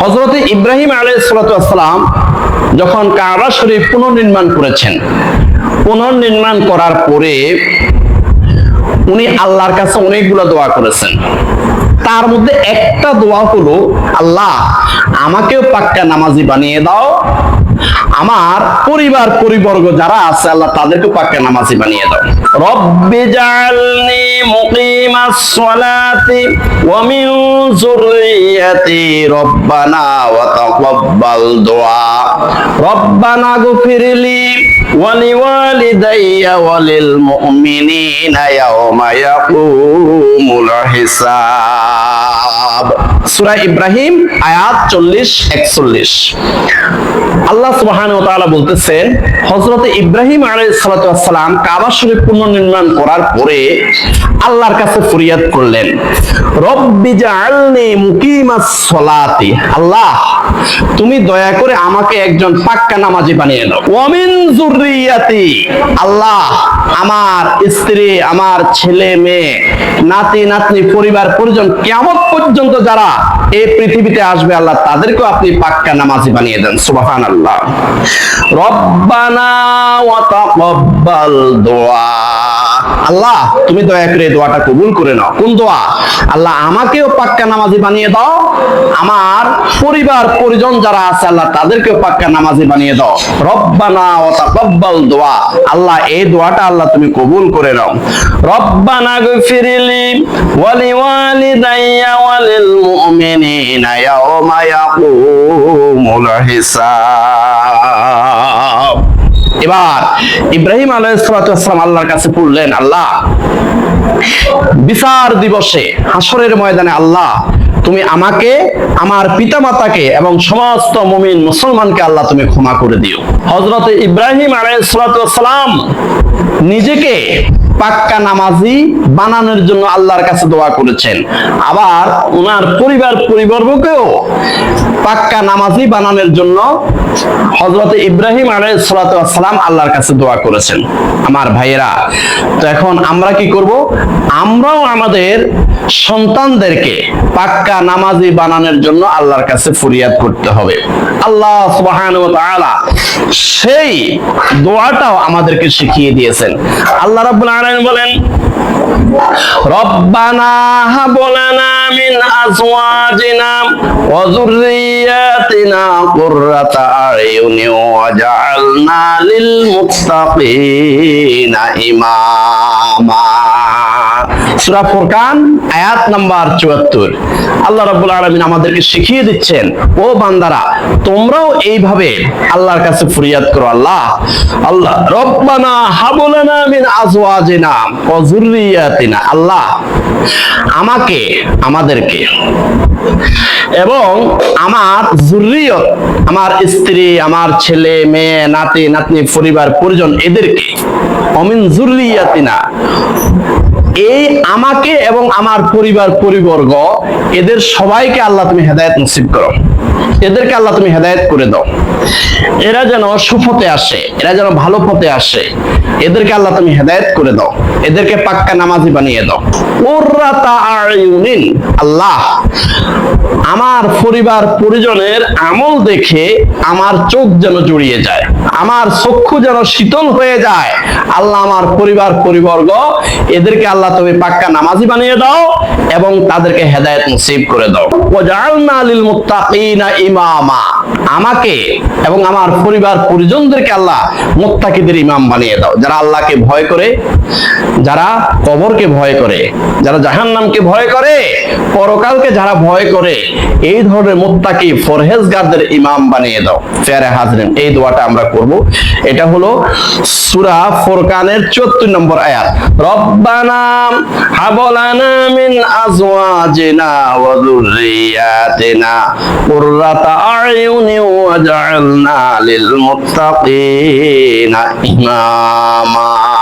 হজরত ইব্রাহিম আলাইসালাম যখন কাবা শরীফ পুনর্নির্মাণ করেছেন, পুনর্নির্মাণ করার পরে উনি আল্লাহর কাছে অনেকগুলো দোয়া করেছেন। তার মধ্যে একটা দোয়া হলো, আল্লাহ, আমাকেও পাক্কা নামাজি বানিয়ে দাও আমার পরিবার, পরিবর্গ যারা আছে, আল্লাহ তাদেরকে পাক্কা নামাজি বানিয়ে দাও। রব্বি জাআলনি মুকিমাস সালাতি ওয়া মিন যুররিয়াতি রব্বানা ওয়া তাকাব্বাল দুআ রব্বানা গফিরলি ওয়া লিওয়ালিদাইয়া ওয়া লিল মুমিনিনা ইয়াওমা ইয়াকুমুল হিসাব। সূরা ইব্রাহিম, আয়াত 40 41 আল্লাহ সুবাহান ও তালা বলতেছেন হজরত ইব্রাহিম আলাইহিস সালাতাম কাবা শরীফ পুনর্নির্মাণ করার পরে আল্লাহর কাছে ফরিয়াদ করলেন, রব্বি জাআলনি মুকিমাস সলাতি। আল্লাহ তুমি দয়া করে আমাকে একজন পাক্কা নামাজি বানিয়ে দাও। ওয়ামিন যুররিয়াতি আল্লাহ আমার স্ত্রী, আমার ছেলে, মেয়ে, নাতি, নাতনি, পরিবার, পরিজন, কিয়ামত পর্যন্ত যারা এই পৃথিবীতে আসবে, আল্লাহ তাদেরকেও আপনি পাক্কা নামাজি বানিয়ে দেন, সুবহানাল্লাহ। রব্বানা ওয়া তাকাব্বাল দোয়া। আল্লাহ, তুমি দয়া করে দোয়াটা কবুল করে নাও। কোন দোয়া? আল্লাহ আমাকেও পাক্কা নামাজি বানিয়ে দাও, আমার পরিবার, পরিজন যারা আছে আল্লাহ তাদেরকেও পাক্কা নামাজি বানিয়ে দাও। রব্বানা ওয়া তাকাব্বাল দোয়া। আল্লাহ এই দোয়াটা আল্লাহ তুমি কবুল করে নাও। রব্বানা গফিরলি ওয়া লিওয়ালিদাইয়া ওয়া লিল মুমিনিনা ইয়াওমা ইয়াকুমুল হিসাব। এবার ইব্রাহিম আলাইসালাম আল্লাহর কাছে পড়লেন আল্লাহ, বিচার দিবসে হাসরের ময়দানে আল্লাহ তুমি আমাকে, আমার পিতামাতাকে এবং সমস্ত মুমিন মুসলমানকে আল্লাহ তুমি ক্ষমা করে দিও। হজরত ইব্রাহিম আলাইসালাম নিজেকে পাক্কা নামাজি বানানোর জন্য আল্লাহর কাছে দোয়া করেছেন। আবার ওনার পরিবার পরিবর্গকেও পাক্কা নামাজি বানানোর জন্য হজরত ইব্রাহিম আলাইসালাম আল্লাহর কাছে দোয়া করেছেন। আমার ভাইয়েরা, তো এখন আমরা কি করব? আমরাও আমাদের সন্তানদেরকে পাক্কা নামাজি বানানোর জন্য আল্লাহর কাছে ফরিয়াদ করতে হবে। আল্লাহ সেই দোয়াটাও আমাদেরকে শিখিয়ে দিয়েছেন। আল্লাহ রাব্বুল আলামিন বলেন, রব্বানা হাব লানা মিন আজওয়াজিনা কুররাতা আয়ুনি ওয়াজআলনা লিল মুত্তাকিনা ইমামা সূরা ফুরকান, আয়াত নাম্বার 74 আল্লাহ আমাদেরকে শিখিয়ে দিচ্ছেন, ও বান্দারা, তোমরাও এইভাবে আল্লাহর কাছে ফরিয়াদ করো, আল্লাহ আল্লাহ, রব্বানা হাবলানা আজওয়াজিনা আল্লাহ আমাকে, আমাদেরকে। এবং আমার জুরিয়ত আমার স্ত্রী, আমার ছেলে, মেয়ে, নাতি, নাতনি, পরিবার, পরিজন এদেরকে, অমিন জুরিয়াতিনা এই আমাকে এবং আমার পরিবার, পরিবর্গ, এদের সবাইকে আল্লাহ তুমি হেদায়ত নসিব করো। এদেরকে আল্লাহ তুমি হেদায়েত করে দাও। এরা যেন সুপথে আসে, এরা যেন ভালো পথে আসে, এদেরকে আল্লাহ তুমি হেদায়েত করে দাও। এদেরকে পাক্কা নামাজি বানিয়ে দাও। আল্লাহ, আমার পরিবার পরিজনের আমল দেখে আমার চোখ যেন জড়িয়ে যায়, আমার চক্ষু যেন শীতল হয়ে যায়। আল্লাহ আমার পরিবার পরিবর্গ, এদেরকে আল্লাহ তুমি পাক্কা নামাজি বানিয়ে দাও এবং তাদেরকে হেদায়েত নসিব করে দাও। ইমামা। আমাকে এবং আমার পরিবার পরিজনদেরকে আল্লাহ মুত্তাকিদের ইমাম বানিয়ে দাও। যারা আল্লাহকে ভয় করে, যারা কবরকে ভয় করে, যারা জাহান্নামকে ভয় করে, পরকালকে যারা ভয় করে, এই ধরনের মুত্তাকি ফরহেজগারদের ইমাম বানিয়ে দাও। ফেয়ারে হাজরিন, এই দোয়াটা আমরা করব। এটা হলো সূরা ফুরকানের 74 নম্বর আয়াত। রব্বানা হাবলানা মিন আজওয়াজিনা ওয়া যুররিয়াতিনা। কুররাতা আয়ুনি ওয়াজআলনা লিল মুত্তাকিনা ইমামা